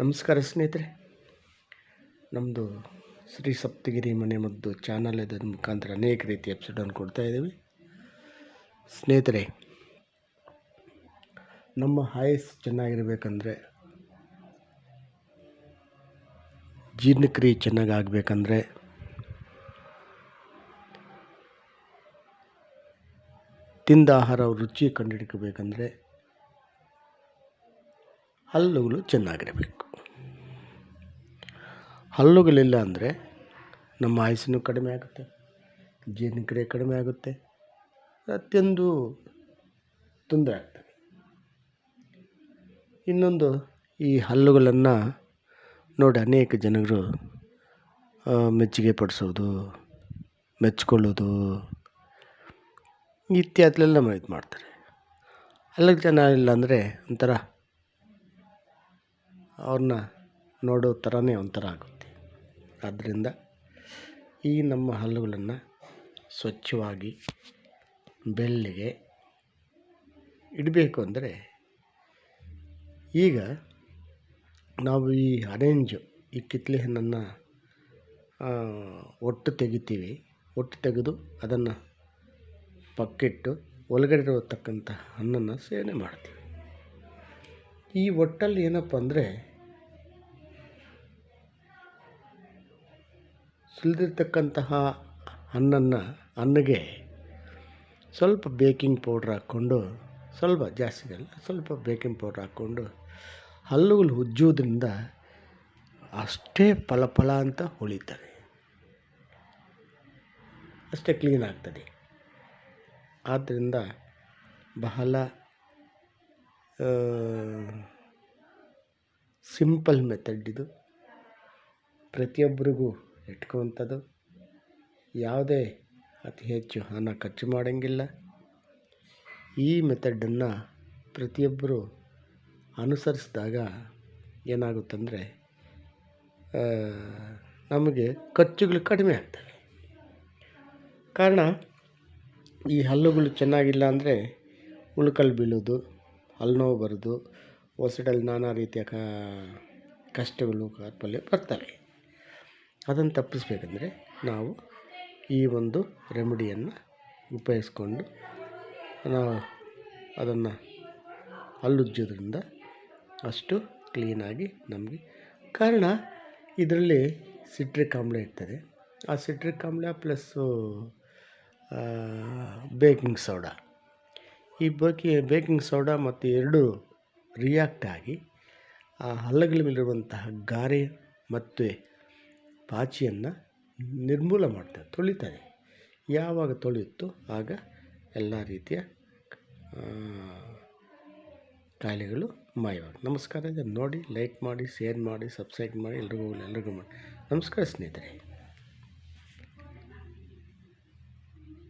ನಮಸ್ಕಾರ ಸ್ನೇಹಿತರೆ. ನಮ್ಮದು ಶ್ರೀ ಸಪ್ತಗಿರಿ ಮನೆ ಮದ್ದು ಚಾನಲ್ ಇದರ ಮುಖಾಂತರ ಅನೇಕ ರೀತಿಯ ಎಪಿಸೋಡನ್ನು ಕೊಡ್ತಾ ಇದ್ದೀವಿ. ಸ್ನೇಹಿತರೆ, ನಮ್ಮ ಹಾಯಸ್ ಚೆನ್ನಾಗಿರಬೇಕಂದ್ರೆ, ಜೀರ್ಣಕ್ರಿಯೆ ಚೆನ್ನಾಗಿ ಆಗಬೇಕಂದ್ರೆ ತಿಂದ ಆಹಾರ ರುಚಿ ಕಂಡುಹಿಡ್ಕೋಬೇಕಂದ್ರೆ ಹಲ್ಲುಗಳು ಚೆನ್ನಾಗಿರಬೇಕು. ಹಲ್ಲುಗಳಿಲ್ಲ ಅಂದರೆ ನಮ್ಮ ಆಯುಸ್ಸು ಕಡಿಮೆ ಆಗುತ್ತೆ ಜೀರ್ಣಕ್ರಿಯೆ ಕಡಿಮೆ ಆಗುತ್ತೆ, ಪ್ರತಿಯೊಂದು ತೊಂದರೆ ಆಗ್ತದೆ. ಇನ್ನೊಂದು ಈ ಹಲ್ಲುಗಳನ್ನು ನೋಡಿ ಅನೇಕ ಜನಗಳು ಮೆಚ್ಚುಗೆ ಪಡಿಸೋದು, ಮೆಚ್ಕೊಳ್ಳೋದು ಇತ್ಯಾದಿಲೆಲ್ಲ ಇದು ಮಾಡ್ತಾರೆ. ಅಲ್ಲಿಗೆ ಜನ ಇಲ್ಲ ಅಂದರೆ ಒಂಥರ ಅವ್ರನ್ನ ನೋಡೋ ಥರನೇ ಒಂಥರ ಆಗುತ್ತೆ. ಆದ್ದರಿಂದ ಈ ನಮ್ಮ ಹಲ್ಲುಗಳನ್ನು ಸ್ವಚ್ಛವಾಗಿ ಬೆಳ್ಳಗೆ ಇಡಬೇಕು ಅಂದರೆ ಈಗ ನಾವು ಈ ಅರೇಂಜು, ಈ ಕಿತ್ತಳೆ ಹಣ್ಣನ್ನು ಒಟ್ಟು ತೆಗಿತೀವಿ. ಒಟ್ಟು ತೆಗೆದು ಅದನ್ನು ಪಕ್ಕಿಟ್ಟು ಒಳಗಡೆ ಇರತಕ್ಕಂಥ ಹಣ್ಣನ್ನು ಸೇವನೆ ಮಾಡ್ತೀವಿ. ಈ ಒಟ್ಟಲ್ಲಿ ಏನಪ್ಪ ಅಂದರೆ ಸುಲಿದಿರ್ತಕ್ಕಂತಹ ಹಣ್ಣನ್ನು ಅನ್ನಗೆ ಸ್ವಲ್ಪ ಬೇಕಿಂಗ್ ಪೌಡ್ರ್ ಹಾಕ್ಕೊಂಡು, ಸ್ವಲ್ಪ ಜಾಸ್ತಿ ಅಲ್ಲ ಸ್ವಲ್ಪ ಬೇಕಿಂಗ್ ಪೌಡ್ರ್ ಹಾಕ್ಕೊಂಡು ಹಲ್ಲುಗಳು ಉಜ್ಜೋದ್ರಿಂದ ಅಷ್ಟೇ ಫಲ ಫಲ ಅಂತ ಹೊಳಿತವೆ ಅಷ್ಟೇ ಕ್ಲೀನ್ ಆಗ್ತದೆ. ಆದ್ದರಿಂದ ಬಹಳ ಸಿಂಪಲ್ ಮೆಥಡ್ ಇದು. ಪ್ರತಿಯೊಬ್ಬರಿಗೂ ಇಟ್ಕೊವಂಥದ್ದು ಯಾವುದೇ ಅತಿ ಹೆಚ್ಚು ಹಣ ಖರ್ಚು ಮಾಡೋಂಗಿಲ್ಲ. ಈ ಮೆಥಡನ್ನು ಪ್ರತಿಯೊಬ್ಬರು ಅನುಸರಿಸಿದಾಗ ಏನಾಗುತ್ತಂದರೆ ನಮಗೆ ಖರ್ಚುಗಳು ಕಡಿಮೆ ಆಗ್ತವೆ. ಕಾರಣ, ಈ ಹಲ್ಲುಗಳು ಚೆನ್ನಾಗಿಲ್ಲ ಅಂದರೆ ಉಳ್ಕಲ್ಲಿ ಬೀಳೋದು, ಹಲ್ಲು ನೋವು ಬರೋದು ಒಸಡಲ್ಲಿ ನಾನಾ ರೀತಿಯ ಕಷ್ಟಗಳು, ಕಾರ್ಪಲ್ಯ ಬರ್ತವೆ. ಅದನ್ನು ತಪ್ಪಿಸ್ಬೇಕಂದ್ರೆ ನಾವು ಈ ಒಂದು ರೆಮಿಡಿಯನ್ನು ಉಪಯೋಗಿಸ್ಕೊಂಡು ನಾವು ಅದನ್ನು ಹಲ್ಲುಜ್ಜೋದ್ರಿಂದ ಅಷ್ಟು ಕ್ಲೀನಾಗಿ ನಮಗೆ ಕಾರಣ ಇದರಲ್ಲಿ ಸಿಟ್ರಿಕ್ ಆಮ್ಲ ಇರ್ತದೆ. ಆ ಸಿಟ್ರಿಕ್ ಆಮ್ಲ ಪ್ಲಸ್ಸು ಬೇಕಿಂಗ್ ಸೋಡಾ. ಈ ಬೇಕಿ ಬೇಕಿಂಗ್ ಸೋಡಾ ಮತ್ತು ಎರಡು ರಿಯಾಕ್ಟ್ ಆಗಿ ಆ ಹಲ್ಲಗಳ ಮೇಲಿರುವಂತಹ ಗಾರೆ ಮತ್ತು ಪಾಚಿಯನ್ನು ನಿರ್ಮೂಲ ಮಾಡ್ತಾರೆ, ತೊಳಿತಾರೆ. ಯಾವಾಗ ತೊಳೆಯುತ್ತೋ ಆಗ ಎಲ್ಲ ರೀತಿಯ ಕಾಯಿಲೆಗಳು ಮಾಯವಾಗಿ. ನಮಸ್ಕಾರ, ಇದನ್ನು ನೋಡಿ, ಲೈಕ್ ಮಾಡಿ, ಶೇರ್ ಮಾಡಿ, ಸಬ್ಸ್ಕ್ರೈಬ್ ಮಾಡಿ, ಎಲ್ರಿಗೂ ಎಲ್ರಿಗೂ ಮಾಡಿ ನಮಸ್ಕಾರ ಸ್ನೇಹಿತರೆ.